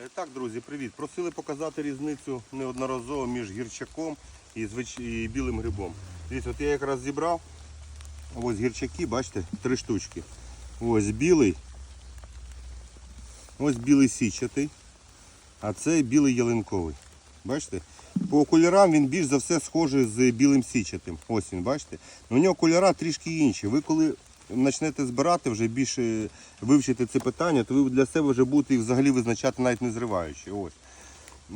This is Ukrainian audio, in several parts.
Е, Так, друзі, привіт. Просили показати різницю неодноразово між гірчаком і, звич... і білим грибом. Дивіться, от я якраз зібрав. Ось гірчаки, бачите, три штучки. Ось білий. Ось білий січатий. А це білий ялинковий. Бачите? По кольорам він більш за все схожий з білим січатим. Ось він, бачите? У нього кольора трішки інші. Ви коли почнете збирати, вже більше вивчити це питання, то ви для себе вже будете їх взагалі визначати навіть не зриваючи. Ось.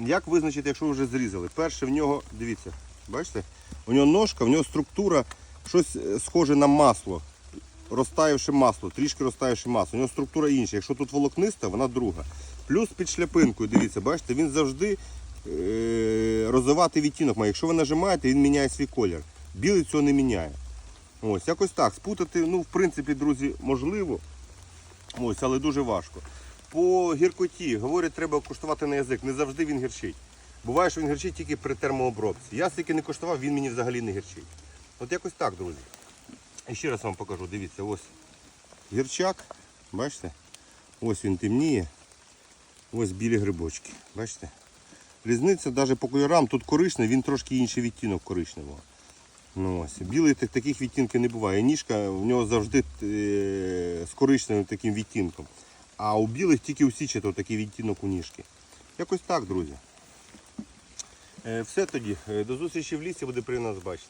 Як визначити, якщо вже зрізали? Перше в нього, дивіться, бачите? У нього ножка, в нього структура щось е, схоже на масло. Розтаявши масло, трішки розтаявши масло. У нього структура інша. Якщо тут волокниста, вона друга. Плюс під шляпинкою, дивіться, бачите, він завжди е- розвиватий відтінок має. Якщо ви нажимаєте, він міняє свій колір. Білий цього не міняє. Ось, якось так. Спутати, ну, в принципі, друзі, можливо. Ось, але дуже важко. По гіркоті, говорять, треба куштувати на язик. Не завжди він гірчить. Буває, що він гірчить тільки при термообробці. Я стільки не коштував, він мені взагалі не гірчить. От якось так, друзі. І ще раз вам покажу, дивіться, ось гірчак, бачите? Ось він темніє. Ось білі грибочки. Бачите? Різниця навіть по кольорам, тут коричневий, він трошки інший відтінок коричневого. Ну, ось. Білий так- таких відтінків не буває. Ніжка в нього завжди е, з коричневим таким відтінком. А у білих тільки у січі такий відтінок у ніжки. Якось так, друзі. Е, все тоді. Е, До зустрічі в лісі, буде при нас бачити.